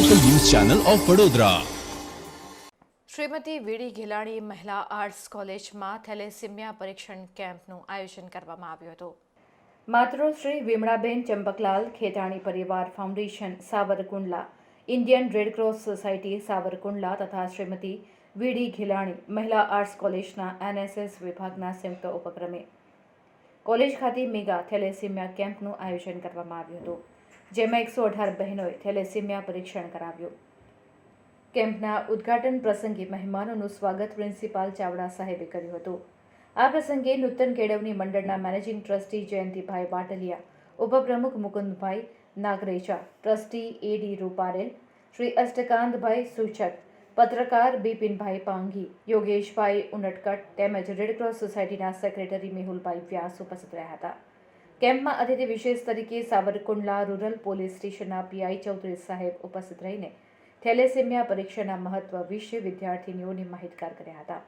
Channel of Vadodara Shrimati VD Ghelani Mahila arts કોલેજમાં thalassaemia પરીક્ષણ કેમ્પનું આયોજન કરવામાં આવ્યું હતું. માતૃશ્રી વિમળાબેન ચંપકલાલ ખેતાણી પરિવાર foundation Savarkundla Indian red cross society Savarkundla તથા શ્રીમતી વીડી ઘેલાણી મહિલા આર્ટ્સ કોલેજના એનએસએસ વિભાગના સંયુક્ત ઉપક્રમે. કોલેજ ખાતે મેગા થેલેસીમિયા કેમ્પનું આયોજન કરવામાં આવ્યું હતું. જેમાં એકસો અઢાર બહેનોએ થેલેસીમિયા પરીક્ષણ કરાવ્યું. કેમ્પના ઉદ્ઘાટન પ્રસંગે મહેમાનોનું સ્વાગત પ્રિન્સિપાલ ચાવડા સાહેબે કર્યું હતું. આ પ્રસંગે નૂતન કેળવણી મંડળના મેનેજિંગ ટ્રસ્ટી જયંતિભાઈ વાટલિયા, ઉપપ્રમુખ મુકુંદભાઈ નાગરેચા, ટ્રસ્ટી એડી રૂપારેલ, શ્રી અષ્ટકાંતભાઈ સૂચક પત્રકાર બિપિનભાઈ પાંગી યોગેશભાઈ ઉનટકટ તેમજ રેડક્રોસ સોસાયટીના સેક્રેટરી મેહુલભાઈ વ્યાસ ઉપસ્થિત રહ્યા હતા. કેમ્પમાં અતિથિ વિશેષ તરીકે સાવરકુંડલા રૂરલ પોલીસ સ્ટેશનના પીઆઈ ચૌધરી સાહેબ ઉપસ્થિત રહીને થેલેસેમિયા પરીક્ષાના મહત્વ વિશે વિદ્યાર્થીનીઓને માહિતગાર કર્યા હતા.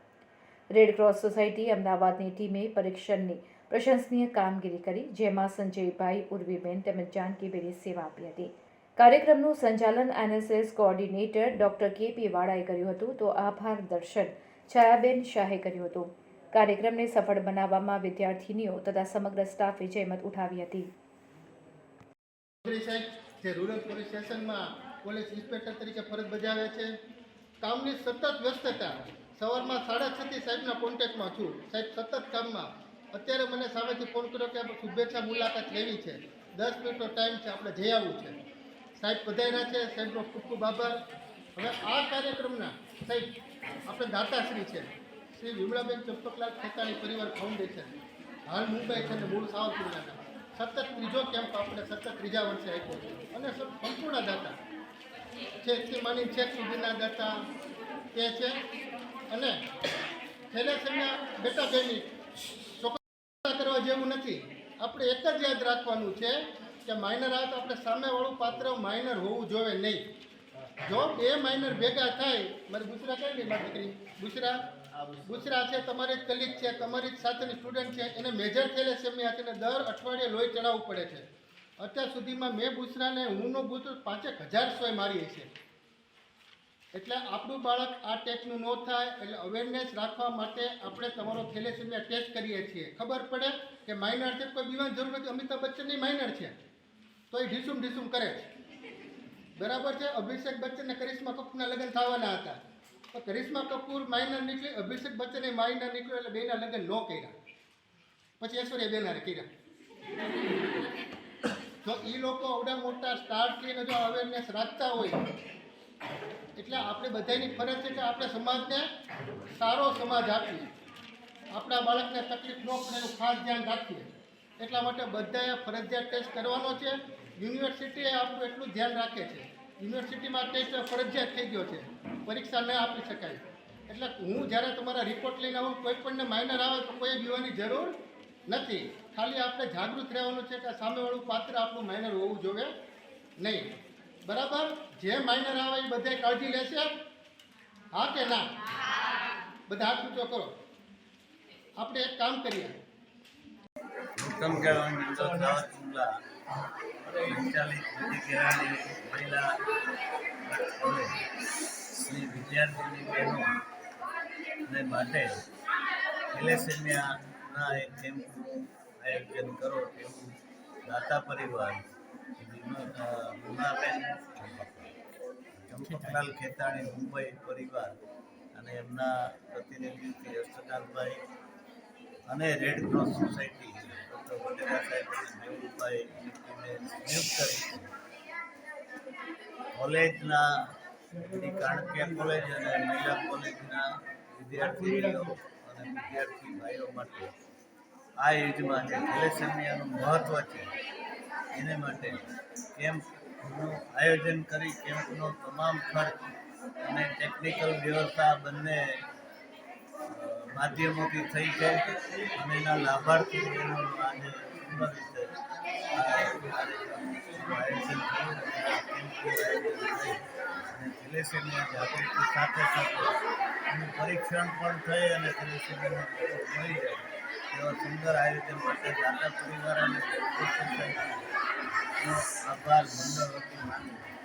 રેડક્રોસ સોસાયટી અમદાવાદની ટીમે પરીક્ષણની પ્રશંસનીય કામગીરી કરી, જેમાં સંજયભાઈ ઉર્વીબેન તેમજ જાનકીબેને સેવા આપી હતી. કાર્યક્રમનું સંચાલન એનએસએસ કોઓર્ડિનેટર ડોક્ટર કે પી વાળાએ કર્યું હતું. તો આભાર દર્શન છાયાબેન શાહે કર્યું હતું. કાર્યક્રમને સફળ બનાવવામાં વિદ્યાર્થીનીઓ તથા સમગ્ર સ્ટાફે જહેમત ઉઠાવી હતી. જે રૂરલ પોલીસ સ્ટેશનમાં પોલીસ ઇન્સ્પેક્ટર તરીકે ફરજ બજાવે છે, કામની સતત વ્યસ્તતા. સવારમાં સાડા છથી સાહેબના કોન્ટેક્ટમાં છું. સાહેબ, સતત કામમાં. અત્યારે મને સામેથી ફોન કર્યો કે આપણે શુભેચ્છા મુલાકાત લેવી છે. દસ મિનિટનો ટાઈમ છે, આપણે જઈ આવવું છે. સાહેબ, બધાયના છે. સાહેબનો ખૂબ ખૂબ આભાર. હવે આ કાર્યક્રમના, સાહેબ, આપણે દાતાશ્રી છે. શ્રી વિમળાબેન ચંપકલાલ ખેતાણી પરિવાર ફાઉન્ડેશન હાલ મુંબઈ છે અને મૂળ સાવરકુંડલાના. સતત ત્રીજો કેમ્પ આપણે સતત ત્રીજા વર્ષે આપ્યો છે. અને સંપૂર્ણ દાતા. ચેકથી માની છેક સુધીના દાતા તે છે. અને થેલેસેમિયા બેટા બેની ચોકસા કરવા જેવું નથી. આપણે એક જ યાદ રાખવાનું છે કે માઇનર આવે તો આપણે સામેવાળું પાત્ર માઇનર હોવું જોઈએ નહીં. જો બે માઇનર ભેગા થાય, મારી ગુસરા કઈ નહીં, મારી દીકરી? બુસરા બુસરા છે તમારી જ કલીગ છે, તમારી જ સાથેની સ્ટુડન્ટ છે, એને મેજર થેલેસેમિયા છે અને દર અઠવાડિયે લોહી ચડાવવું પડે છે. અત્યાર સુધીમાં મેં બુસરાને, હુંનો બુસ પાંચેક હજાર સોય મારી છે એટલે આપણું બાળક આ ટેસ્ટનું ન થાય, એટલે અવેરનેસ રાખવા માટે આપણે તમારો થેલેસેમિયા ટેસ્ટ કરીએ છીએ. ખબર પડે કે માઇનર છે, કોઈ બીમાર જરૂર નથી. અમિતાભ બચ્ચનની માઇનર છે. તો એ ઢીસુમ ઢીસુમ કરે છે. બરાબર છે? અભિષેક બચ્ચન અને કરિશ્મા કપૂરના લગ્ન થવાના હતા. તો કરિશ્મા કપૂર માઇનર નીકળી, અભિષેક બચ્ચને માઇનર નીકળ્યો એટલે બેના લગ્ન ન કર્યા. પછી ઐશ્વર્યા બેનારે કર્યા. જો એ લોકો આવડા મોટા સ્ટાર થઈને જો અવેરનેસ રાખતા હોય, એટલે આપણે બધાની ફરજ છે કે આપણે સમાજને સારો સમાજ આપીએ. આપણા બાળકને તકલીફ ન પડે એનું ખાસ ધ્યાન રાખીએ. એટલા માટે બધાએ ફરજિયાત ટેસ્ટ કરવાનો છે. યુનિવર્સિટીએ આપણું એટલું ધ્યાન રાખે છે. યુનિવર્સિટીમાં ટેસ્ટ ફરજિયાત થઈ ગયો છે. પરીક્ષા ન આપી શકાય. એટલે હું જ્યારે તમારા રિપોર્ટ લઈને આવું, કોઈ પણને માઇનર આવે તો કોઈ બીવાની જરૂર નથી. ખાલી આપણે જાગૃત રહેવાનું છે કે સામેવાળું પાત્ર આપણું માઇનર હોવું જોઈએ નહીં. બરાબર? જે માઇનર આવે એ બધાએ કાળજી લેશે? હા કે ના? બધા હાથ ઊંચો કરો. આપણે એક કામ કરીએ. શ્રી વિદ્યાર્થીની બહેનો માટે થેલેસેમિયાના એક આયોજન કરો તેવું દાતા પરિવાર ભીમાબેન ચંપકલાલ ખેતાણી મુંબઈ પરિવાર અને એમના પ્રતિનિધિ શ્રી અને Red Cross society doctor Vadera સાહેબ કોલેજ અને મહિલા કોલેજના વિદ્યાર્થીઓ અને વિદ્યાર્થી ભાઈઓ માટે આ યુજમાં જે થેલેસેમિયાનું મહત્ત્વ છે, એને માટે કેમ્પનું આયોજન કરી, કેમ્પનો તમામ ખર્ચ અને ટેકનિકલ વ્યવસ્થા બંને માધ્યમોથી થઈ છે અને એના લાભાર્થી બહેનો જાગૃતિ સાથે સાથે પરીક્ષણ પણ થઈ અને થેલેસેમિયાનો મળી જાય એવા સુંદર આયોજન માટે દાદા પરિવાર અને આભાર મંડળ વતી